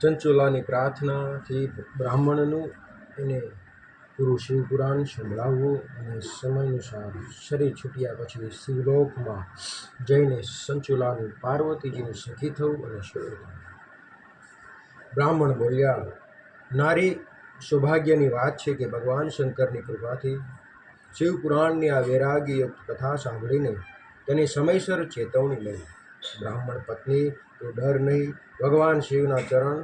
ચંચુલાની પ્રાર્થનાથી બ્રાહ્મણનું એને પૂરું શિવપુરાણ સંભળાવવું અને સમયાનુસાર શરીર છૂટ્યા પછી શિવલોકમાં જઈને સંચુલાનું પાર્વતીજીનું સખી થવું અને શરૂ થવું બ્રાહ્મણ બોલ્યા, નારી, સૌભાગ્યની વાત છે કે ભગવાન શંકરની કૃપાથી શિવપુરાણની આ વૈરાગીયુક્ત કથા સાંભળીને તેને સમયસર ચેતવણી લઈ બ્રાહ્મણ પત્ની તો ડર નહીં. ભગવાન શિવના ચરણ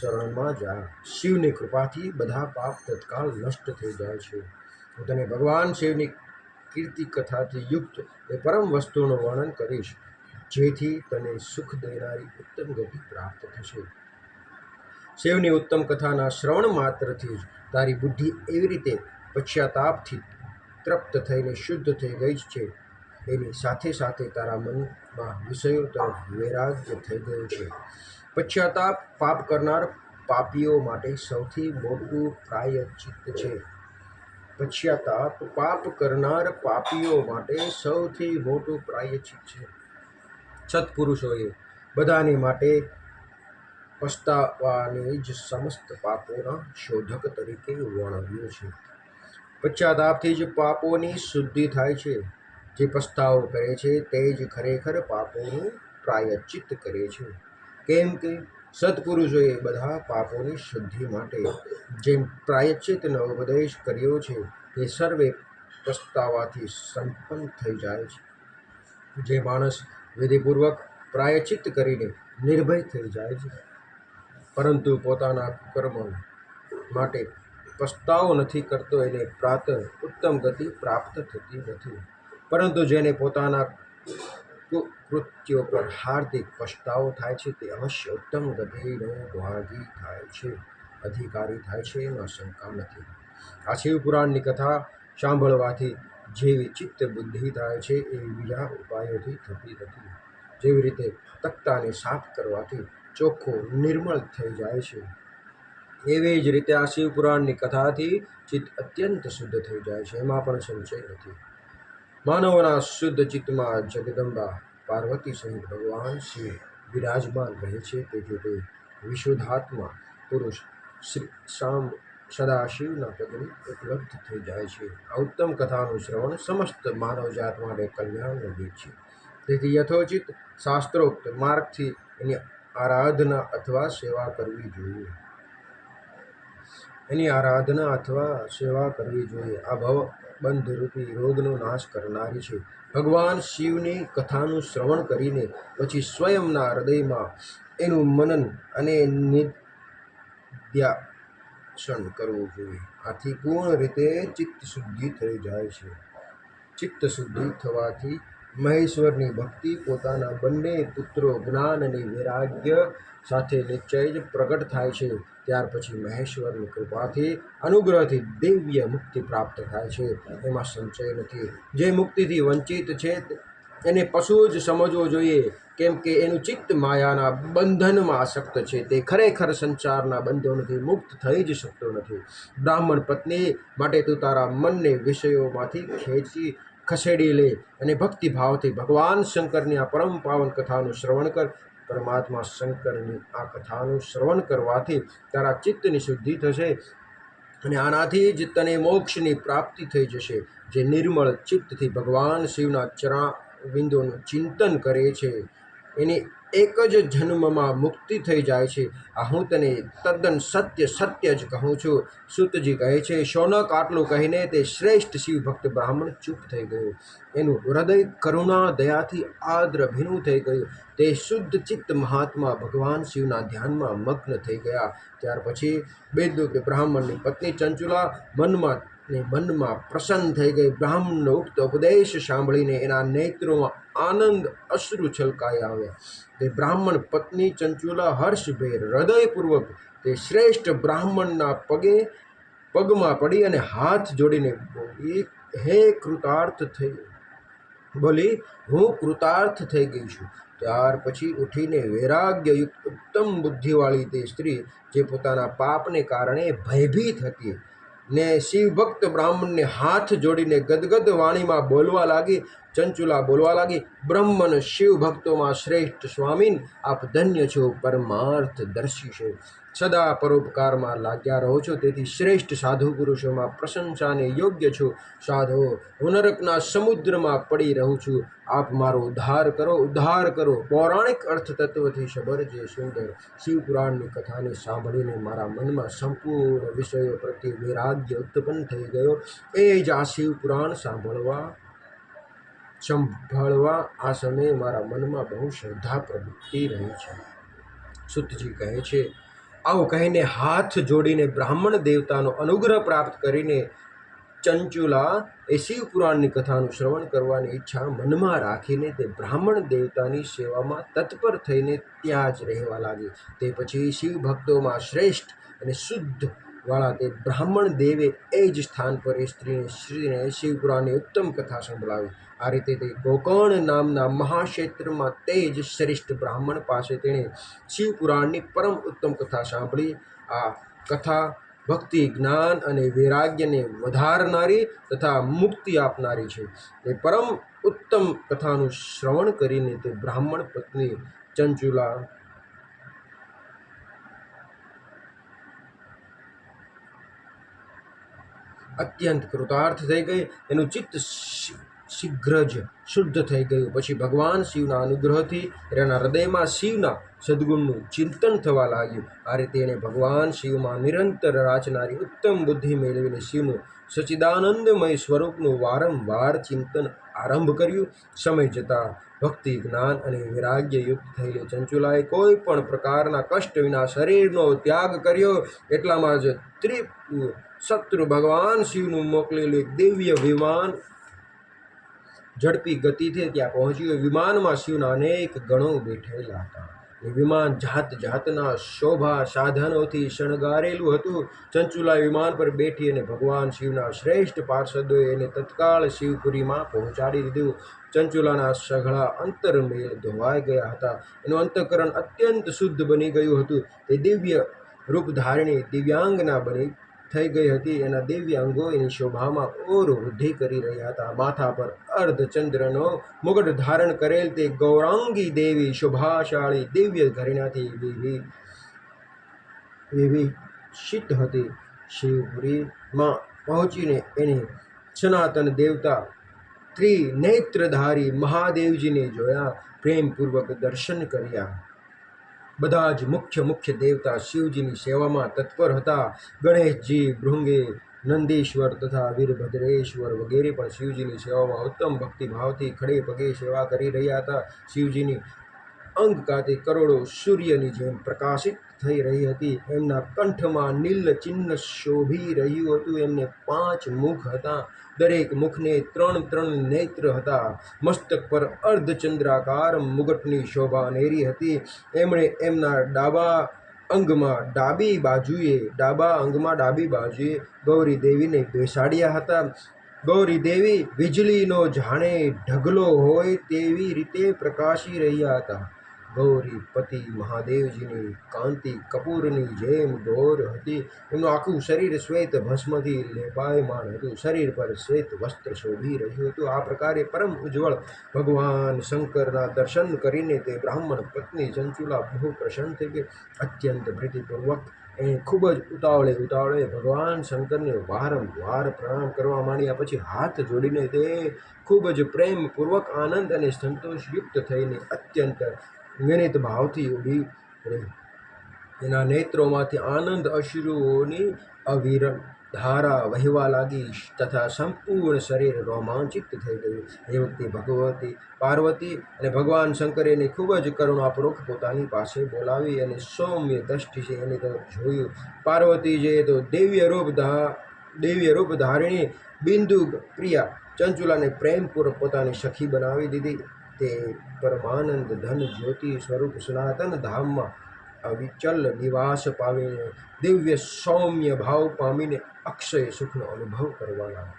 શરણમાં જા. શિવની કૃપાથી બધા પાપ તત્કાલ નષ્ટ થઈ જાય છે. હું તને ભગવાન શિવની કીર્તિ કથાથી યુક્ત એ પરમ વસ્તુનું વર્ણન કરીશ, જેથી તને સુખ દેનારી ઉત્તમ ગતિ પ્રાપ્ત થશે. શિવની ઉત્તમ કથાના શ્રવણ માત્રથી જ તારી બુદ્ધિ એવી રીતે પશ્ચાતાપથી તૃપ્ત થઈને શુદ્ધ થઈ ગઈ છે. એની સાથે સાથે તારા મનમાં વિષયો તરફ વૈરાગ્ય થઈ ગયું છે. પશ્ચાતાપ પાપ કરનાર પાપીઓ માટે સૌથી મોટું પ્રાયચિત છે. પશ્ચાતાપ પાપ કરનાર પાપીઓ માટે સૌથી મોટું પ્રાયચિત છે. સત્પુરુષોએ બધાને માટે પસ્તાવાની જ સમસ્ત પાપોના શોધક તરીકે વર્ણવ્યું છે. પશ્ચાતાપથી જ પાપોની શુદ્ધિ થાય છે. જે પસ્તાવો કરે છે તે જ ખરેખર પાપોનું પ્રાયચિત કરે છે. કેમ કે સત્પુરુષોએ બધા પાપોની શુદ્ધિ માટે જેમ પ્રાયશ્ચિતનો ઉપદેશ કર્યો છે, તે સર્વે પસ્તાવાથી સંપન્ન થઈ જાય છે. જે માણસ વિધિપૂર્વક પ્રાયચિત કરીને નિર્ભય થઈ જાય છે, પરંતુ પોતાના કર્મ માટે પસ્તાવો નથી કરતો, એને પ્રાત ઉત્તમ ગતિ પ્રાપ્ત થતી નથી. પરંતુ જેને પોતાના કૃત્યો પર હાર્દિક પશ્તાવો થાય છે, તે અવશ્ય ઉત્તમ ગતિનો ભાગી થાય છે, અધિકારી થાય છે એમાં શંકા નથી. આ શિવપુરાણની કથા સાંભળવાથી જેવી ચિત્ત બુદ્ધિ થાય છે, એવી બીજા ઉપાયોથી થતી નથી. જેવી રીતે તખ્તાને સાફ કરવાથી ચોખ્ખો નિર્મળ થઈ જાય છે. એવી જ રીતે આ શિવપુરાણની કથાથી ચિત્ત અત્યંત શુદ્ધ થઈ જાય છે, એમાં પણ સંશય નથી. માનવના શુદ્ધ ચિત્તમાં જગદંબા પાર્વતી સહિત ભગવાન શિવ વિરાજમાન રહે છે. તેથી તે વિશુદ્ધાત્મા પુરુષ શ્રી શામ સદાશિવના પદની ઉપલબ્ધ થઈ જાય છે. આ ઉત્તમ કથાનું શ્રવણ સમસ્ત માનવજાત માટે કલ્યાણનું બીજ છે. તેથી યથોચિત શાસ્ત્રોક્ત માર્ગથી એની આરાધના અથવા સેવા કરવી જોઈએ. એની આરાધના અથવા સેવા કરવી જોઈએ. આ ભવ બંધરૂપી રોગનો નાશ કરનારી છે. ભગવાન શિવની કથાનું શ્રવણ કરીને પછી સ્વયંના હૃદયમાં એનું મનન અને નિધ્યાસન કરવું જોઈએ. આથી પૂર્ણ રીતે ચિત્ત શુદ્ધિ થઈ જાય છે. ચિત્ત શુદ્ધિ થવાથી મહેશ્વરની ભક્તિ પોતાના બંને પુત્રો જ્ઞાન અને વૈરાગ્ય સાથે નિશ્ચય જ પ્રગટ થાય છે. ત્યાર પછી મહેશ્વરની કૃપાથી, અનુગ્રહથી દિવ્ય મુક્તિ પ્રાપ્ત થાય છે. એમાં સંચય નથી. જે મુક્તિથી વંચિત છે, એને પશુ જ સમજવો જોઈએ. કેમ કે એનું ચિત્ત માયાના બંધનમાં આસક્ત છે. તે ખરેખર સંસારના બંધનોથી મુક્ત થઈ જ શકતો નથી. બ્રાહ્મણ પત્ની માટે તું તારા મનને વિષયોમાંથી ખેંચી, ખસેડી લે અને ભક્તિભાવથી ભગવાન શંકરની આ પરમ પાવન કથાનું શ્રવણ કર. પરમાત્મા શંકરની આ કથાનું શ્રવણ કરવાથી તારા ચિત્તની શુદ્ધિ થશે અને આનાથી જ તને મોક્ષની પ્રાપ્તિ થઈ જશે. જે નિર્મળ ચિત્તથી ભગવાન શિવના ચરા બિંદુનું ચિંતન કરે છે, એની એક જ જન્મમાં મુક્તિ થઈ જાય છે. આ હું તને તદ્દન સત્ય સત્ય જ કહું છું. સુતજી કહે છે, શૌનક આટલું કહીને તે શ્રેષ્ઠ શિવ ભક્ત બ્રાહ્મણ ચૂપ થઈ ગયો. એનું હૃદય કરુણા, દયાથી આદ્ર ભીનું થઈ ગયું. તે શુદ્ધ ચિત્ત મહાત્મા ભગવાન શિવના ધ્યાનમાં મગ્ન થઈ ગયા. ત્યાર પછી બેદુક બ્રાહ્મણની પત્ની ચંચુલા મનમાં ને મનમાં પ્રસન્ન થઈ ગઈ. બ્રાહ્મણનો ઉક્ત ઉપદેશ સાંભળીને એના નેત્રોમાં આનંદ અશ્રુ છલકાઈ આવ્યા તે બ્રાહ્મણ પત્ની ચંચુલા હર્ષભેર હૃદયપૂર્વક તે શ્રેષ્ઠ બ્રાહ્મણના પગે પગમાં પડી અને હાથ જોડીને બોલી, હે કૃતાર્થ થઈ બોલી, હું કૃતાર્થ થઈ ગઈ છું. ત્યાર પછી ઉઠીને વૈરાગ્યયુક્ત ઉત્તમ બુદ્ધિવાળી તે સ્ત્રી, જે પોતાના પાપને કારણે ભયભીત હતી ને શિવભક્ત બ્રાહ્મણને હાથ જોડીને ગદગદ વાણીમાં બોલવા લાગી, ચંચુલા બોલવા લાગી, બ્રહ્મન શિવ ભક્તોમાં શ્રેષ્ઠ સ્વામીન, આપ ધન્ય છો પરમાર્થ દર્શી છો. સદા પરોપકારમાં લાગ્યા રહો છો. તેથી શ્રેષ્ઠ સાધુ પુરુષોમાં પ્રશંસાને યોગ્ય છો. સાધો, હું નરકના સમુદ્રમાં પડી રહું છું. આપ મારો ઉદ્ધાર કરો ઉદ્ધાર કરો. પૌરાણિક અર્થતત્વથી શબર જે સુંદર શિવપુરાણની કથાને સાંભળીને મારા મનમાં સંપૂર્ણ વિષયો પ્રત્યે વૈરાગ્ય ઉત્પન્ન થઈ ગયો. એ જ આ શિવપુરાણ સાંભળવા, સંભાળવા આ સમયે મારા મનમાં બહુ શ્રદ્ધા પ્રવૃત્તિ રહી છે. સુતજી કહે છે આવું કહીને હાથ જોડીને બ્રાહ્મણ દેવતાનો અનુગ્રહ પ્રાપ્ત કરીને ચંચુલા એ શિવપુરાણની કથાનું શ્રવણ કરવાની ઈચ્છા મનમાં રાખીને તે બ્રાહ્મણ દેવતાની સેવામાં તત્પર થઈને ત્યાં જ રહેવા લાગી. તે પછી શિવ ભક્તોમાં શ્રેષ્ઠ અને શુદ્ધ વાળા તે બ્રાહ્મણ દેવે એ જ સ્થાન પર એ સ્ત્રીને સ્ત્રીને શિવપુરાણની ઉત્તમ કથા સંભળાવી. આ રીતે તે ગોકર્ણ નામના મહાક્ષેત્રમાં તે જ શ્રેષ્ઠ બ્રાહ્મણ પાસે તેણે શિવપુરાણની પરમ ઉત્તમ કથા સાંભળી. આ કથા ભક્તિ, જ્ઞાન અને વૈરાગ્યને વધારનારી તથા મુક્તિ આપનારી છે. તે પરમ ઉત્તમ કથાનું શ્રવણ કરીને તે બ્રાહ્મણ પત્ની ચંચુલા અત્યંત કૃતાર્થ થઈ ગઈ. એનું ચિત્ત શીઘ્ર જ શુદ્ધ થઈ ગયું. પછી ભગવાન શિવના અનુગ્રહથી એના હૃદયમાં શિવના સદ્ગુણનું ચિંતન થવા લાગ્યું. આ રીતે એણે ભગવાન શિવમાં નિરંતર રાચનારી ઉત્તમ બુદ્ધિ મેળવીને શિવનું સચિદાનંદમય સ્વરૂપનું વારંવાર ચિંતન આરંભ કર્યું. સમય જતાં ભક્તિ, જ્ઞાન અને વૈરાગ્ય યુક્ત થયેલી ચંચુલાએ કોઈ પણ પ્રકારના કષ્ટ વિના શરીરનો ત્યાગ કર્યો. એટલામાં જ ત્રિ શત્રુ ભગવાન શિવનું મોકલેલું એક દિવ્ય વિમાન ઝડપી ગતિથી ત્યાં પહોંચ્યું. વિમાનમાં શિવના અનેક ગણો બેઠેલા હતા. વિમાન જાત જાતના શોભા સાધનોથી શણગારેલું હતું. ચંચુલા વિમાન પર બેઠી અને ભગવાન શિવના શ્રેષ્ઠ પાર્ષદોએ એને તત્કાળ શિવપુરીમાં પહોંચાડી દીધું. ચંચુલાના સઘળા અંતરમેલ ધોવાઈ ગયા હતા. એનું અંતઃકરણ અત્યંત શુદ્ધ બની ગયું હતું. તે દિવ્ય રૂપધારિણી દિવ્યાંગના બની થઈ ગઈ હતી. એના દિવ્ય અંગો એની શોભામાં ઓર વૃદ્ધિ કરી રહ્યા હતા. માથા પર અર્ધચંદ્રનો મુગટ ધારણ કરેલ તે ગૌરાંગી દેવી શોભાશાળી દિવ્ય ઘરેણાથી વિવિ, વિવિષિત હતી. શિવપુરીમાં પહોંચીને એને સનાતન દેવતા ત્રિનેત્રધારી મહાદેવજીને જોયા, પ્રેમપૂર્વક દર્શન કર્યા. બધા જ મુખ્ય મુખ્ય દેવતા શિવજીની સેવામાં તત્પર હતા. ગણેશજી, ભૃંગે, નંદીશ્વર તથા વીરભદ્રેશ્વર વગેરે પણ શિવજીની સેવામાં ઉત્તમ ભક્તિભાવથી ખડે પગે સેવા કરી રહ્યા હતા. શિવજીની અંગ કાતે કરોડો સૂર્યની જેમ પ્રકાશિત થઈ રહી હતી. એમના કંઠમાં નીલ ચિહ્ન શોભી રહ્યું હતું. એમને પાંચ મુખ હતા. દરેક મુખને ત્રણ ત્રણ નેત્ર હતા. મસ્તક પર અર્ધચંદ્રાકાર મુગટની શોભા નેરી હતી. એમણે એમના ડાબા અંગમાં ડાબી બાજુએ, ડાબા અંગમાં ડાબી બાજુએ ગૌરી દેવીને બેસાડ્યા હતા. ગૌરી દેવી, વીજળીનો જાણે ઢગલો હોય તેવી રીતે પ્રકાશી રહ્યા હતા. ગૌરી પતિ મહાદેવજીની કાંતિ કપૂરની જેમ ઢોર હતી. એમનું આખું શરીર શ્વેત ભસ્મથી લેપાયમાન હતું. શરીર પર શ્વેત વસ્ત્ર શોભી રહ્યું હતું. આ પ્રકારે પરમ ઉજ્જવળ ભગવાન શંકરના દર્શન કરીને તે બ્રાહ્મણ પત્ની ચંચુલા બહુ પ્રસન્ન થઈ ગઈ. અત્યંત પ્રીતિપૂર્વક એ ખૂબ જ ઉતાવળે ઉતાવળે ભગવાન શંકરને વારંવાર પ્રણામ કરવા માંડ્યા. પછી હાથ જોડીને તે ખૂબ જ પ્રેમપૂર્વક આનંદ અને સંતોષયુક્ત થઈને અત્યંત વિનિત ભાવથી ઊભી રહી. એના નેત્રોમાંથી આનંદ અશ્રુઓની અવિરલ ધારા વહેવા લાગી તથા સંપૂર્ણ શરીર રોમાંચિત થઈ ગયું. એ વખતે ભગવતી, પાર્વતી અને ભગવાન શંકરે એને ખૂબ જ કરુણાપૂર્વક પોતાની પાસે બોલાવી અને સૌમ્ય દ્રષ્ટિથી એની તરફ જોયું. પાર્વતી જે તો દિવ્ય રૂપ ધા, દિવ્ય રૂપ ધારિણી, બિંદુ પ્રિયા ચંચુલાને પ્રેમપૂર્વક પોતાની સખી બનાવી દીધી. તે પરમાનંદ ધન જ્યોતિ સ્વરૂપ સનાતન ધામમાં અવિચલ નિવાસ પામીને દિવ્ય સૌમ્ય ભાવ પામીને અક્ષય સુખનો અનુભવ કરવા લાગ્યા